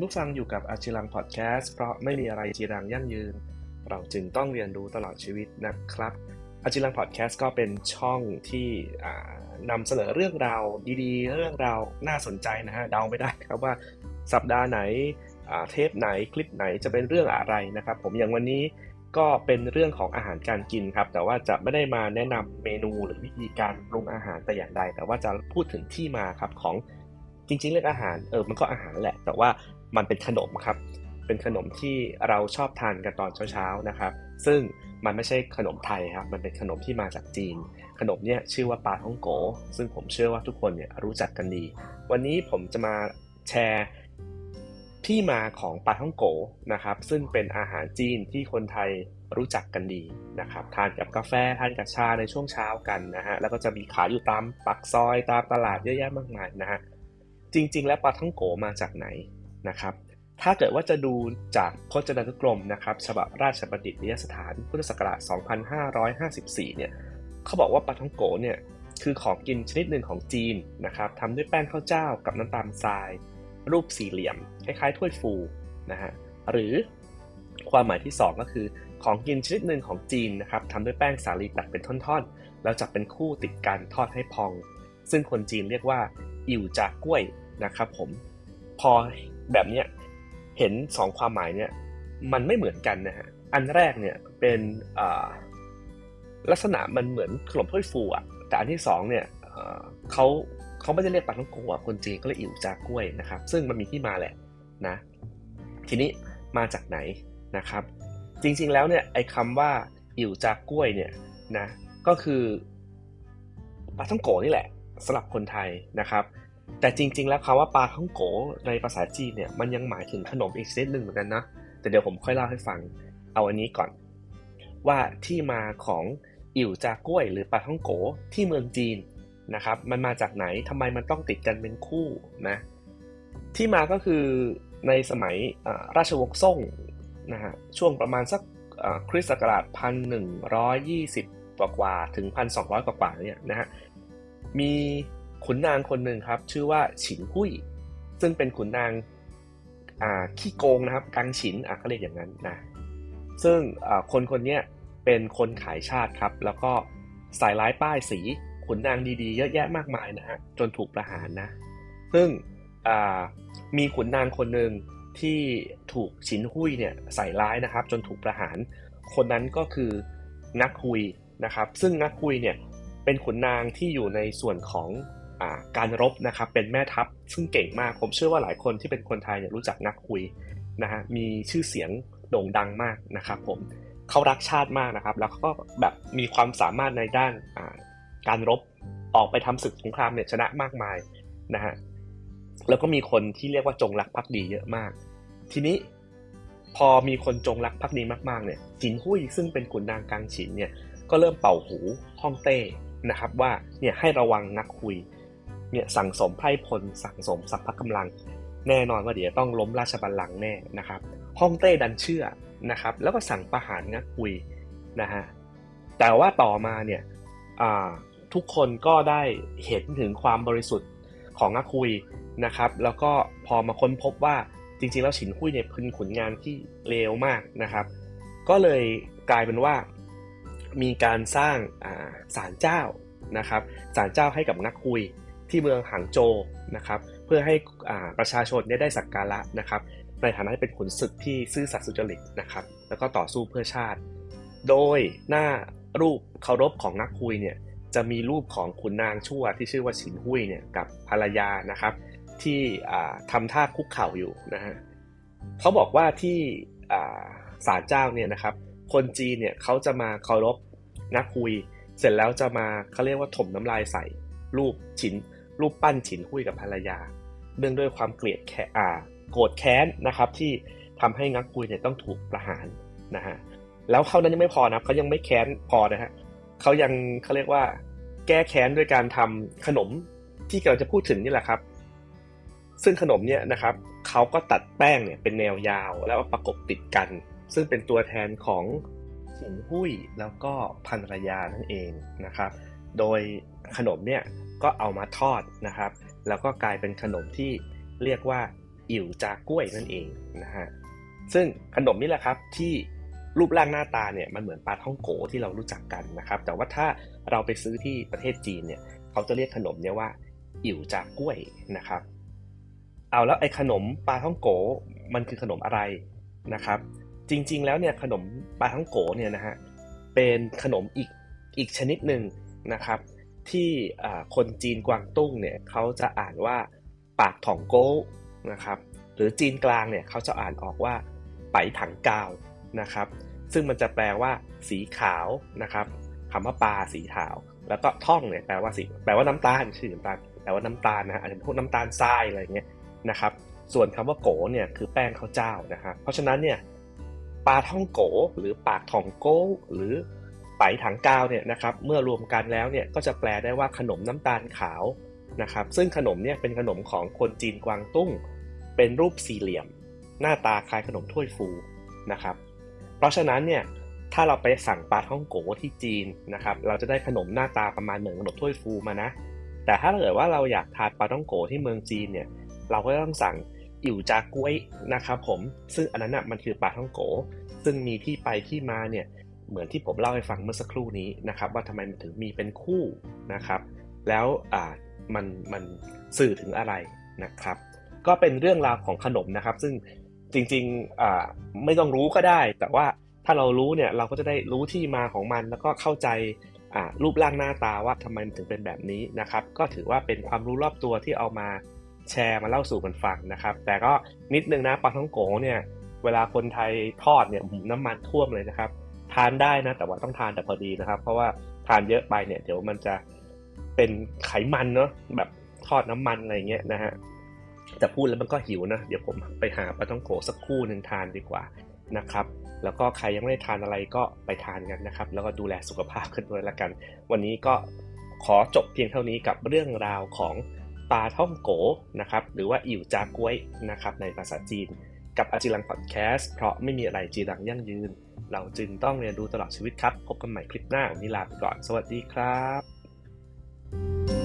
คุณผู้ฟังอยู่กับอาจิรังพอดแคสต์เพราะไม่มีอะไรจีรังยั่งยืน เราจึงต้องเรียนรู้ตลอดชีวิตนะครับอาจิรังพอดแคสต์ก็เป็นช่องที่นำเสนอเรื่องราวดีๆ เรื่องราวน่าสนใจนะฮะเดาไม่ได้ครับว่าสัปดาห์ไหนเทปไหนคลิปไหนจะเป็นเรื่องอะไรนะครับ ผมอย่างวันนี้ก็เป็นเรื่องของอาหารการกินครับ แต่ว่าจะไม่ได้มาแนะนำเมนูหรือวิธีการปรุงอาหารแต่อย่างใด แต่ว่าจะพูดถึงที่มาครับของจริงๆเรื่องอาหารเออมันก็อาหารแหละ แต่ว่า มันเป็นขนมครับ เป็นขนมที่เราชอบทานกันตอนเช้าๆนะครับ ซึ่งมันไม่ใช่ขนมไทยครับ มันเป็นขนมที่มาจากจีน ขนมเนี่ยชื่อว่าปาท่องโก ซึ่งผมเชื่อว่าทุกคนเนี่ยรู้จักกันดี วันนี้ผมจะมาแชร์ที่มาของปาท่องโกนะครับ ซึ่งเป็นอาหารจีนที่คนไทยรู้จักกันดีนะครับ ทานกับกาแฟ ทานกับชาในช่วงเช้ากันนะฮะ แล้วก็จะมีขายอยู่ตามปักซอยตามตลาดเยอะแยะมากมายนะฮะ จริง ๆ แล้วปาท่องโกมาจากไหน นะครับถ้าเกิดว่าจะดูจากพจนานุกรมนะครับฉบับราชบัณฑิตยสถานพุทธศักราช 2554 เนี่ยเขาบอกว่าปาท่องโกเนี่ยคือของกินชนิดหนึ่งของจีนนะครับทำด้วยแป้งข้าวเจ้ากับน้ำตาลทราย รูปสี่เหลี่ยม คล้ายๆถ้วยฟูนะฮะหรือความหมายที่ 2 ก็คือของกินชนิดหนึ่งของจีนนะครับทำด้วยแป้งสาลีตัดเป็นท่อนๆ แล้วจับเป็นคู่ติดกันทอดให้พอง ซึ่งคนจีนเรียกว่า อิ่วจากกล้วยนะครับผมพอแบบเนี้ยเห็นสองความหมายเนี่ยมันไม่เหมือนกันนะฮะอันแรกเนี่ยเป็นลักษณะมันเหมือนขนมถ้วยฟูอะแต่อันที่สองเนี่ยเขาเขาไม่ได้เรียกปลาท้องโกะคนจีนก็เลยอิวจากกล้วยนะครับ ซึ่งมันมีที่มาแหละนะทีนี้มาจากไหนนะครับ จริงๆแล้วเนี่ยไอ้คำว่าอิวจากกล้วยเนี่ยนะก็คือปลาท้องโกนี่แหละสำหรับคนไทยนะครับ แต่จริง ๆ แล้วคำว่าปลาท่องโกในภาษาจีนเนี่ยมันยังหมายถึงขนมอีกชนิดหนึ่งเหมือนกันนะแต่เดี๋ยวผมค่อยเล่าให้ฟังเอาอันนี้ก่อน ว่าที่มาของอิ๋วจากล้วย หรือปลาท่องโกที่เมืองจีนนะครับ มันมาจากไหนทำไมมันต้องติดกันเป็นคู่นะที่มาก็คือในสมัยราชวงศ์ซ่งนะฮะช่วงประมาณสักคริสต์ศักราชพันหนึ่งร้อยยี่สิบกว่าถึงพันสองร้อยกว่าเนี่ยนะฮะมี ขุนนางคนหนึ่งครับ ชื่อว่าฉินหุยซึ่งเป็นขุนนางขี้โกงนะครับกังฉินอะเขาเรียกอย่างนั้นนะซึ่งคนคนนี้เป็นคนขายชาติครับ แล้วก็ใส่ร้ายป้ายสีขุนนางดีๆ เยอะแยะมากมายนะฮะจนถูกประหารนะ ซึ่งมีขุนนางคนหนึ่งที่ถูกฉินหุยเนี่ยใส่ร้ายนะครับ จนถูกประหาร คนนั้นก็คือนักคุยนะครับ ซึ่งนักคุยเนี่ยเป็นขุนนางที่อยู่ในส่วนของ การรบนะครับเป็นแม่ทัพซึ่งเก่งมากผมเชื่อว่าหลายคนที่เป็นคนไทยเนี่ยรู้จักนักคุยนะฮะมีชื่อเสียงโด่งดังมากนะครับผมเขารักชาติมากนะครับ แล้วก็แบบมีความสามารถในด้านการรบออกไปทำศึกสงครามเนี่ยชนะมากมายนะฮะแล้วก็มีคนที่เรียกว่าจงรักภักดีเยอะมาก ทีนี้พอมีคนจงรักภักดีมากๆเนี่ยจินหุยซึ่งเป็นขุนนางกลางฉินเนี่ยก็เริ่มเป่าหูฮ่องเต้นะครับว่าเนี่ยให้ระวังนักคุย เนี่ยสั่งสมไพร่พลสั่งสมสัพพะกำลัง แน่นอนว่าเดี๋ยวต้องล้มราชบัลลังก์แน่นะครับฮ่องเต้ดันเชื่อนะครับ แล้วก็สั่งประหารนักคุยนะฮะแต่ว่าต่อมาเนี่ยทุกคนก็ได้เห็นถึงความบริสุทธิ์ของนักคุยนะครับ แล้วก็พอมาค้นพบว่าจริงๆ แล้วฉินหุยเนี่ยเป็นขุนงานที่เลวมากนะครับ ก็เลยกลายเป็นว่ามีการสร้างศาลเจ้านะครับศาลเจ้าให้กับนักคุย ที่เมืองหางโจนะครับเพื่อให้ประชาชนได้สักการะนะครับในฐานะที่เป็นขุนศึกที่ซื่อสัตย์สุจริตนะครับแล้วก็ต่อสู้เพื่อชาติ โดยหน้ารูปเคารพของนักคุยเนี่ยจะมีรูปของขุนนางชั่วที่ชื่อว่าฉินหุยเนี่ยกับภรรยานะครับที่ทำท่าคุกเข่าอยู่นะฮะเขาบอกว่าที่ศาลเจ้าเนี่ยนะครับคนจีนเนี่ยเขาจะมาเคารพนักคุย เสร็จแล้วจะมาเขาเรียกว่าถมน้ำลายใส่รูปฉิน รูปปั้นฉินคุยกับภรรยา เนื่องด้วยความเกลียดแค่อาโกรธแค้นนะครับ ที่ทำให้นักคุยเนี่ยต้องถูกประหารนะฮะแล้วเขานั้นยังไม่พอนะเขายังไม่แค้นพอนะฮะเขายังเขาเรียกว่า แก้แค้นด้วยการทำขนมที่เราจะพูดถึงนี่แหละครับ ซึ่งขนมเนี่ยนะครับเขาก็ตัดแป้งเนี่ยเป็นแนวยาวแล้วประกบติดกัน ซึ่งเป็นตัวแทนของฉินหุยแล้วก็ภรรยานั่นเองนะครับ โดยขนมเนี่ยก็เอามาทอดนะครับ แล้วก็กลายเป็นขนมที่เรียกว่าอิ๋วจากล้วยนั่นเองนะฮะซึ่งขนมนี่แหละครับที่รูปร่างหน้าตาเนี่ยมันเหมือนปลาท่องโกที่เรารู้จักกันนะครับ แต่ว่าถ้าเราไปซื้อที่ประเทศจีนเนี่ยเขาจะเรียกขนมเนี่ยว่าอิ๋วจากล้วยนะครับ เอาแล้วไอ้ขนมปลาท่องโกมันคือขนมอะไรนะครับ จริงๆแล้วเนี่ยขนมปลาท่องโกเนี่ยนะฮะเป็นขนมอีกอีกชนิดหนึ่ง นะครับ ที่คนจีนกวางตุ้งเนี่ยเขาจะอ่านว่าปากถ่องโก้นะครับ หรือจีนกลางเนี่ยเขาจะอ่านออกว่าไปถังกาวนะครับ ซึ่งมันจะแปลว่าสีขาวนะครับคำว่าปลาสีขาว แล้วก็ท่องเนี่ยแปลว่าสีแปลว่าน้ำตาลชื่อน้ำตาลแปลว่าน้ำตาลนะฮะอาจจะพวกน้ำตาลทรายอะไรเงี้ยนะครับ ส่วนคำว่าโกเนี่ยคือแป้งข้าวเจ้านะครับเพราะฉะนั้นเนี่ยปลาท่องโกหรือปากทองโกหรือ ไปถังกาวเนี่ยนะครับเมื่อรวมกันแล้วเนี่ยก็จะแปลได้ว่าขนมน้ำตาลขาวนะครับซึ่งขนมเนี่ยเป็นขนมของคนจีนกวางตุ้ง เป็นรูปสี่เหลี่ยม หน้าตาคล้ายขนมถ้วยฟูนะครับเพราะฉะนั้นเนี่ยถ้าเราไปสั่งปาท่องโกที่จีนนะครับเราจะได้ขนมหน้าตาประมาณเหมือนขนมถ้วยฟูมานะ แต่ถ้าเกิดว่าเราอยากทานปาท่องโกที่เมืองจีนเนี่ยเราก็ต้องสั่งอิ๋วจาก้วยนะครับผมซึ่งอันนั้นนะมันคือปาท่องโกซึ่งมีที่ไปที่มาเนี่ย เหมือนที่ผมเล่าให้ฟังเมื่อสักครู่นี้นะครับว่าทำไมมันถึงมีเป็นคู่นะครับ แล้วมันมันสื่อถึงอะไรนะครับ ก็เป็นเรื่องราวของขนมนะครับ ซึ่งจริงๆไม่ต้องรู้ก็ได้ แต่ว่าถ้าเรารู้เนี่ยเราก็จะได้รู้ที่มาของมัน แล้วก็เข้าใจรูปร่างหน้าตาว่าทำไมมันถึงเป็นแบบนี้นะครับ ก็ถือว่าเป็นความรู้รอบตัวที่เอามาแชร์มาเล่าสู่กันฟังนะครับ แต่ก็นิดนึงนะปลาท่องโกเนี่ยเวลาคนไทยทอดเนี่ยน้ำมันท่วมเลยนะครับ ทานได้นะ แต่ว่าต้องทานแต่พอดีนะครับ เพราะว่าทานเยอะไปเนี่ยเดี๋ยวมันจะเป็นไขมันเนาะแบบทอดน้ำมันอะไรเงี้ยนะฮะแต่พูดแล้วมันก็หิวนะ เดี๋ยวผมไปหาปลาท่องโกสักคู่หนึ่งทานดีกว่านะครับ แล้วก็ใครยังไม่ได้ทานอะไรก็ไปทานกันนะครับ แล้วก็ดูแลสุขภาพกันด้วยละกัน วันนี้ก็ขอจบเพียงเท่านี้กับเรื่องราวของปลาท่องโกนะครับ หรือว่าอิ๋วจาก้วยนะครับในภาษาจีน กับอาจิรังพอดแคสต์เพราะไม่มีอะไรจีรังยั่งยืน เราจึงต้องเรียนรู้ตลอดชีวิตครับ พบกันใหม่คลิปหน้าวันนี้ลาไปก่อน สวัสดีครับ